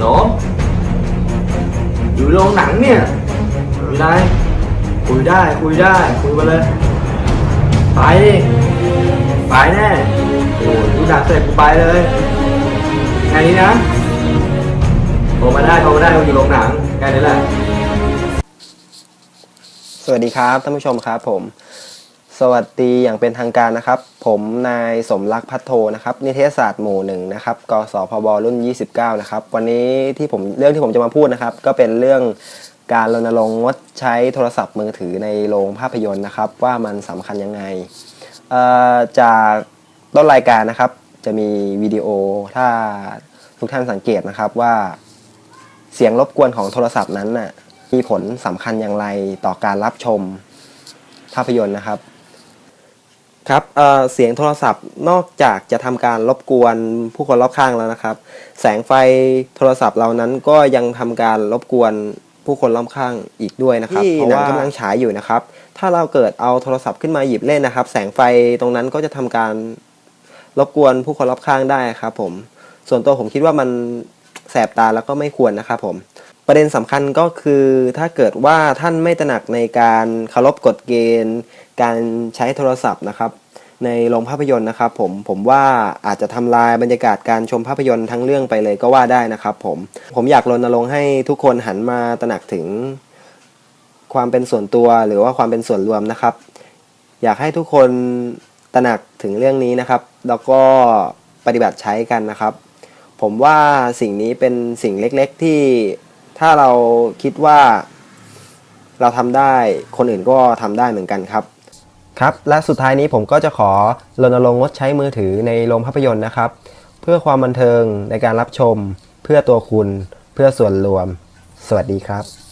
หนอมอยู่โรงหนังเนี่ยคุยได้คุยได้คุยได้ คุยไปเลย ไปไปแน่โอ้ดูหนังเสร็จกูไปเลยแค่นี้นะโทรมาได้โทรมาได้กูอยู่โรงหนังแค่นี้แหละสวัสดีครับท่านผู้ชมครับผม สวัสดีอย่างเป็นทางการนะครับ ผมนายสมรักพัฒโทนะครับ นิเทศศาสตร์หมู่หนึ่งนะครับกศพบรุ่น 29 นะครับ วันนี้ที่ผมเรื่องที่ผมจะมาพูดนะครับ ก็เป็นเรื่องการรณรงค์งดใช้โทรศัพท์มือถือในโรงภาพยนตร์นะครับ ว่ามันสำคัญยังไงจากต้นรายการนะครับ จะมีวิดีโอถ้าทุกท่านสังเกตนะครับว่า เสียงรบกวนของโทรศัพท์นั้นน่ะมีผลสำคัญอย่างไรต่อการรับชมภาพยนตร์นะครับ ครับเอ่อเสียงโทรศัพท์นอกจากจะทำการรบกวนผู้คนรอบข้างแล้วนะครับ แสงไฟโทรศัพท์เรานั้นก็ยังทำการรบกวนผู้คนรอบข้างอีกด้วยนะครับที่หนังกำลังฉายอยู่นะครับ ถ้าเราเกิดเอาโทรศัพท์ขึ้นมาหยิบเล่นนะครับ แสงไฟตรงนั้นก็จะทำการรบกวนผู้คนรอบข้างได้ครับผม ส่วนตัวผมคิดว่ามันแสบตาแล้วก็ไม่ควรนะครับผม ประเด็นสำคัญก็คือถ้าเกิดว่าท่านไม่ตระหนักในการเคารพกฎเกณฑ์ การใช้โทรศัพท์นะครับ ในโรงภาพยนตร์นะครับ ผมผมว่าอาจจะทำลายบรรยากาศการชมภาพยนตร์ทั้งเรื่องไปเลยก็ว่าได้นะครับ ผมผมอยากรณรงค์ให้ทุกคนหันมาตระหนักถึงความเป็นส่วนตัวหรือว่าความเป็นส่วนรวมนะครับ อยากให้ทุกคนตระหนักถึงเรื่องนี้นะครับ แล้วก็ปฏิบัติใช้กันนะครับ ผมว่าสิ่งนี้เป็นสิ่งเล็กๆที่ ถ้าเราคิดว่าเราทำได้คนอื่นก็ทำได้เหมือนกันครับ ครับ และสุดท้ายนี้ผมก็จะขอรณรงค์งดใช้มือถือในโรงภาพยนตร์นะครับ เพื่อความบันเทิงในการรับชม เพื่อตัวคุณ เพื่อส่วนรวม สวัสดีครับ